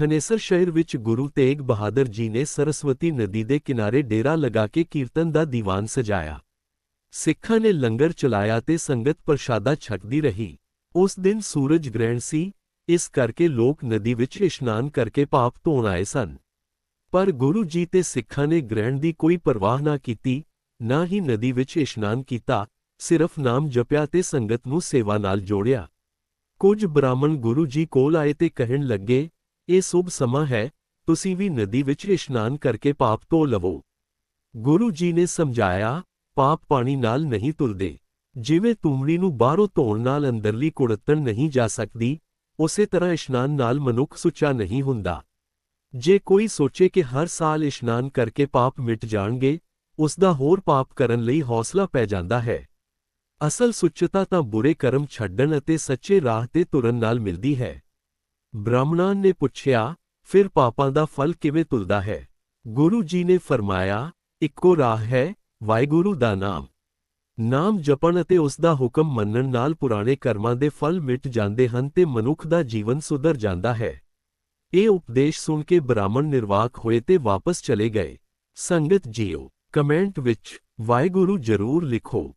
ਥਨੇਸਰ ਸ਼ਹਿਰ ਵਿੱਚ ਗੁਰੂ ਤੇਗ ਬਹਾਦਰ ਜੀ ਨੇ ਸਰਸਵਤੀ ਨਦੀ ਦੇ ਕਿਨਾਰੇ ਡੇਰਾ ਲਗਾ ਕੇ ਕੀਰਤਨ ਦਾ ਦੀਵਾਨ ਸਜਾਇਆ। ਸਿੱਖਾਂ ਨੇ ਲੰਗਰ ਚਲਾਇਆ ਤੇ ਸੰਗਤ ਪ੍ਰਸ਼ਾਦਾ ਛਕਦੀ ਰਹੀ। ਉਸ ਦਿਨ ਸੂਰਜ ਗ੍ਰਹਿਣ ਸੀ, ਇਸ ਕਰਕੇ ਲੋਕ ਨਦੀ ਵਿੱਚ ਇਸ਼ਨਾਨ ਕਰਕੇ ਪਾਪ ਧੋਣ ਆਏ ਸਨ। ਪਰ ਗੁਰੂ ਜੀ ਤੇ ਸਿੱਖਾਂ ਨੇ ਗ੍ਰਹਿਣ ਦੀ ਕੋਈ ਪਰਵਾਹ ਨਾ ਕੀਤੀ, ਨਾ ਹੀ ਨਦੀ ਵਿੱਚ ਇਸ਼ਨਾਨ ਕੀਤਾ, ਸਿਰਫ ਨਾਮ ਜਪਿਆ ਤੇ ਸੰਗਤ ਨੂੰ ਸੇਵਾ ਨਾਲ ਜੋੜਿਆ। ਕੁਝ ਬ੍ਰਾਹਮਣ ਗੁਰੂ ਜੀ ਕੋਲ ਆਏ ਤੇ ਕਹਿਣ ਲੱਗੇ ਇਹ ਸ਼ੁਭ ਸਮਾਂ ਹੈ, ਤੁਸੀਂ ਵੀ ਨਦੀ ਵਿੱਚ ਇਸ਼ਨਾਨ ਕਰਕੇ ਪਾਪ ਧੋ ਲਵੋ। ਗੁਰੂ ਜੀ ਨੇ ਸਮਝਾਇਆ, ਪਾਪ ਪਾਣੀ ਨਾਲ ਨਹੀਂ ਤੁਲਦੇ ਜਿਵੇਂ ਤੁਮੜੀ ਨੂੰ ਬਾਹਰੋਂ ਧੋਣ ਨਾਲ ਅੰਦਰਲੀ ਕੁੜੱਤਣ ਨਹੀਂ ਜਾ ਸਕਦੀ, ਉਸੇ ਤਰ੍ਹਾਂ ਇਸ਼ਨਾਨ ਨਾਲ ਮਨੁੱਖ ਸੁੱਚਾ ਨਹੀਂ ਹੁੰਦਾ। ਜੇ ਕੋਈ ਸੋਚੇ ਕਿ ਹਰ ਸਾਲ ਇਸ਼ਨਾਨ ਕਰਕੇ ਪਾਪ ਮਿਟ ਜਾਣਗੇ ਉਸ ਦਾ ਹੋਰ ਪਾਪ ਕਰਨ ਲਈ ਹੌਸਲਾ ਪੈ ਜਾਂਦਾ ਹੈ। ਅਸਲ ਸੁੱਚਤਾ ਤਾਂ ਬੁਰੇ ਕਰਮ ਛੱਡਣ ਅਤੇ ਸੱਚੇ ਰਾਹ ਤੇ ਤੁਰਨ ਨਾਲ ਮਿਲਦੀ ਹੈ। ਬ੍ਰਾਹਮਣਾਂ ਨੇ ਪੁੱਛਿਆ, ਫਿਰ ਪਾਪਾਂ ਦਾ ਫਲ ਕਿਵੇਂ ਤੁਲਦਾ ਹੈ? ਗੁਰੂ ਜੀ ਨੇ ਫਰਮਾਇਆ, ਇੱਕੋ ਰਾਹ ਹੈ, ਵਾਹਿਗੁਰੂ ਦਾ ਨਾਮ। ਨਾਮ ਜਪਣ ਅਤੇ ਉਸ ਦਾ ਹੁਕਮ ਮੰਨਣ ਨਾਲ ਪੁਰਾਣੇ ਕਰਮਾਂ ਦੇ ਫਲ ਮਿਟ ਜਾਂਦੇ ਹਨ ਤੇ ਮਨੁੱਖ ਦਾ ਜੀਵਨ ਸੁਧਰ ਜਾਂਦਾ ਹੈ। ਇਹ ਉਪਦੇਸ਼ ਸੁਣ ਕੇ ਬ੍ਰਾਹਮਣ ਨਿਰਵਾਕ ਹੋਏ ਤੇ ਵਾਪਸ ਚਲੇ ਗਏ। ਸੰਗਤ ਜੀਓ, ਕਮੈਂਟ ਵਿੱਚ ਵਾਹਿਗੁਰੂ ਜ਼ਰੂਰ ਲਿਖੋ।